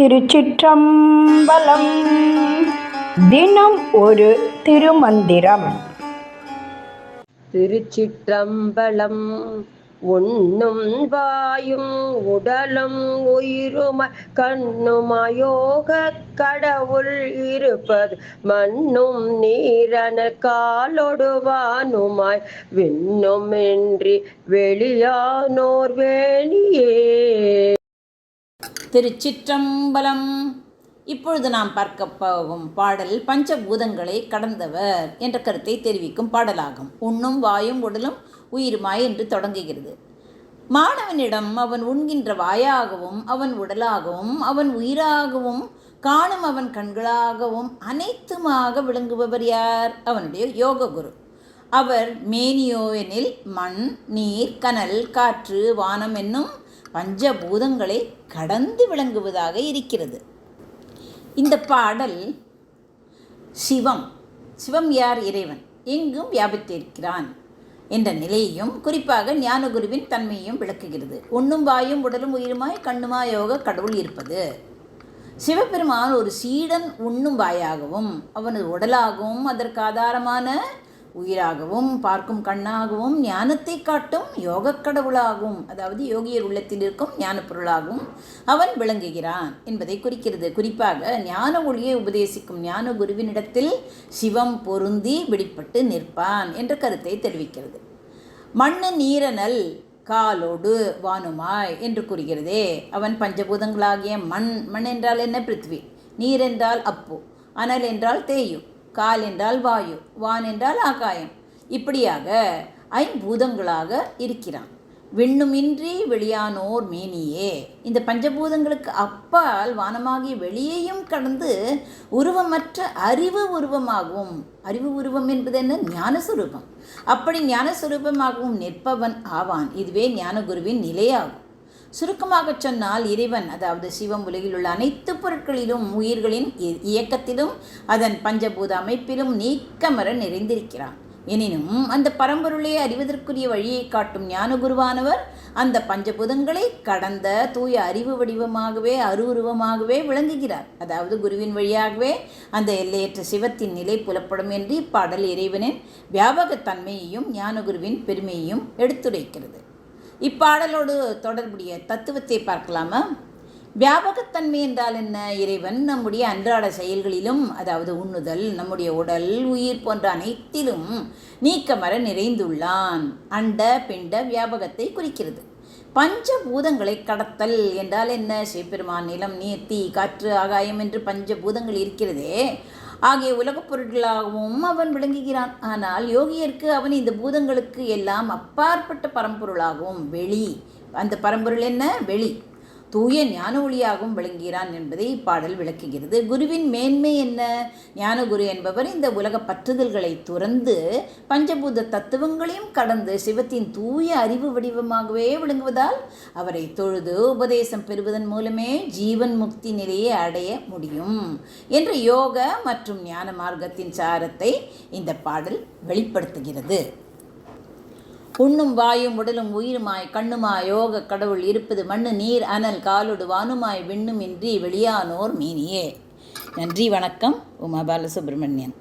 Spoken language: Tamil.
திருச்சிற்றம்பலம். தினம் ஒரு திருமந்திரம். திருச்சிற்றம்பலம் உண்ணும் வாயும் உடலும் உயிரும கண்ணுமயோக கடவுள் இருப்பது. மண்ணும் நீரன காலொடுவானுமாய். விண்ணுமின்றி வெளியானோர் வேணியே. திருச்சிற்றம்பலம். இப்பொழுது நாம் பார்க்க போகும் பாடல் பஞ்சபூதங்களை கடந்தவர் என்ற கருத்தை தெரிவிக்கும் பாடலாகும். உண்ணும் வாயும் உடலும் உயிருமாய் என்று தொடங்குகிறது. மாணவனிடம் அவன் உண்கின்ற வாயாகவும் அவன் உடலாகவும் அவன் உயிராகவும் காணும் அவன் கண்களாகவும் அனைத்துமாக விளங்குபவர் யார்? அவனுடைய யோக குரு அவர் மேனியோயெனில் மண் நீர் கனல் காற்று வானம் என்னும் பஞ்சபூதங்களை கடந்து விளங்குவதாக இருக்கிறது. இந்த பாடல் சிவம். சிவம் யார் இறைவன்? எங்கும் வியாபித்திருக்கிறான் என்ற நிலையையும் குறிப்பாக ஞானகுருவின் தன்மையையும் விளக்குகிறது. ஒன்றும் வாயும் உடலும் உயிருமாய் கண்ணுமாயோக கடவுள் இருப்பது. சிவபெருமான் ஒரு சீடன் உண்ணும் வாயாகவும் அவனது உடலாகவும் அதற்கு ஆதாரமான உயிராகவும் பார்க்கும் கண்ணாகவும் ஞானத்தை காட்டும் யோகக் கடவுளாகவும் அதாவது யோகியர் உள்ளத்தில் இருக்கும் ஞானப்பொருளாகவும் அவன் விளங்குகிறான் என்பதை குறிக்கிறது. குறிப்பாக ஞான ஒளியை உபதேசிக்கும் ஞான குருவினிடத்தில் சிவம் பொருந்தி வெளிப்பட்டு நிற்பான் என்ற கருத்தை தெரிவிக்கிறது. மண்ணு நீரனல் காலோடு வானுமாய் என்று கூறுகிறதே. அவன் பஞ்சபூதங்களாகிய மண் மண் என்றால் என்ன பிருத்வி? நீர் என்றால் அப்பு அனல் என்றால் தேயு. கால் என்றால் வாயு வான் என்றால் ஆகாயம். இப்படியாக ஐம்பூதங்களாக இருக்கிறான். விண்ணுமின்றி வெளியானோர் மேனியே. இந்த பஞ்சபூதங்களுக்கு அப்பால் வானமாகி வெளியையும் கடந்து உருவமற்ற அறிவு உருவமாகவும் அறிவு உருவம் என்பது என்ன? ஞானஸ்வரூபம். அப்படி ஞானஸ்வரூபமாகவும் நிற்பவன் ஆவான். இதுவே ஞானகுருவின் நிலையாகும். சுருக்கமாக சொன்னால் இறைவன் அதாவது சிவம் உலகில் உள்ள அனைத்து பொருட்களிலும் உயிர்களின் இயக்கத்திலும் அதன் பஞ்சபூத அமைப்பிலும் நீக்கமர நிறைந்திருக்கிறான். எனினும் அந்த பரம்பொருளை அறிவதற்குரிய வழியை காட்டும் ஞானகுருவானவர் அந்த பஞ்சபூதங்களை கடந்த தூய அறிவு வடிவமாகவே அருவுருவமாகவே விளங்குகிறார். அதாவது குருவின் வழியாகவே அந்த எல்லையற்ற சிவத்தின் நிலை புலப்படும் என்று இப்பாடல் இறைவனின் வியாபகத்தன்மையையும் ஞானகுருவின் பெருமையையும் எடுத்துரைக்கிறது. இப்பாடலோடு தொடர்புடைய தத்துவத்தை பார்க்கலாமா? வியாபகத்தன்மை என்றால் என்ன இறைவன் நம்முடைய அன்றாட செயல்களிலும் அதாவது உண்ணுதல் நம்முடைய உடல் உயிர் போன்ற அனைத்திலும் நீக்கமர நிறைந்துள்ளான். அண்ட பிண்ட வியாபகத்தை குறிக்கிறது. பஞ்சபூதங்களை கடத்தல் என்றால் என்ன? சிவபெருமான் நிலம் நீர் தீ காற்று ஆகாயம் என்று பஞ்சபூதங்கள் இருக்கிறதே. ஆகிய உலகப் பொருட்களாகவும் அவன் விளங்குகிறான். ஆனால் யோகியருக்கு அவன் இந்த பூதங்களுக்கு எல்லாம் அப்பாற்பட்ட பரம்பொருளாகவும் வெளி. அந்த பரம்பொருள் என்ன? வெளி. தூய ஞான ஒளியாகவும் விளங்குகிறான் என்பதை இப்பாடல் விளக்குகிறது. குருவின் மேன்மை என்ன? ஞானகுரு என்பவர் இந்த உலக பற்றுதல்களை துறந்து பஞ்சபூத தத்துவங்களையும் கடந்து சிவத்தின் தூய அறிவு வடிவமாகவே விளங்குவதால் அவரை தொழுது உபதேசம் பெறுவதன் மூலமே ஜீவன் முக்தி நிலையை அடைய முடியும் என்ற யோக மற்றும் ஞான மார்க்கத்தின் சாரத்தை இந்த பாடல் வெளிப்படுத்துகிறது. உண்ணும் வாயும் உடலும் உயிருமாய் கண்ணுமாய் யோக கடவுள் இருப்பது மண்ணு நீர் அனல் காலொடு வானுமாய் விண்ணுமின்றி வெளியானோர் மீனியே. நன்றி வணக்கம். உமா பாலசுப்ரமணியன்.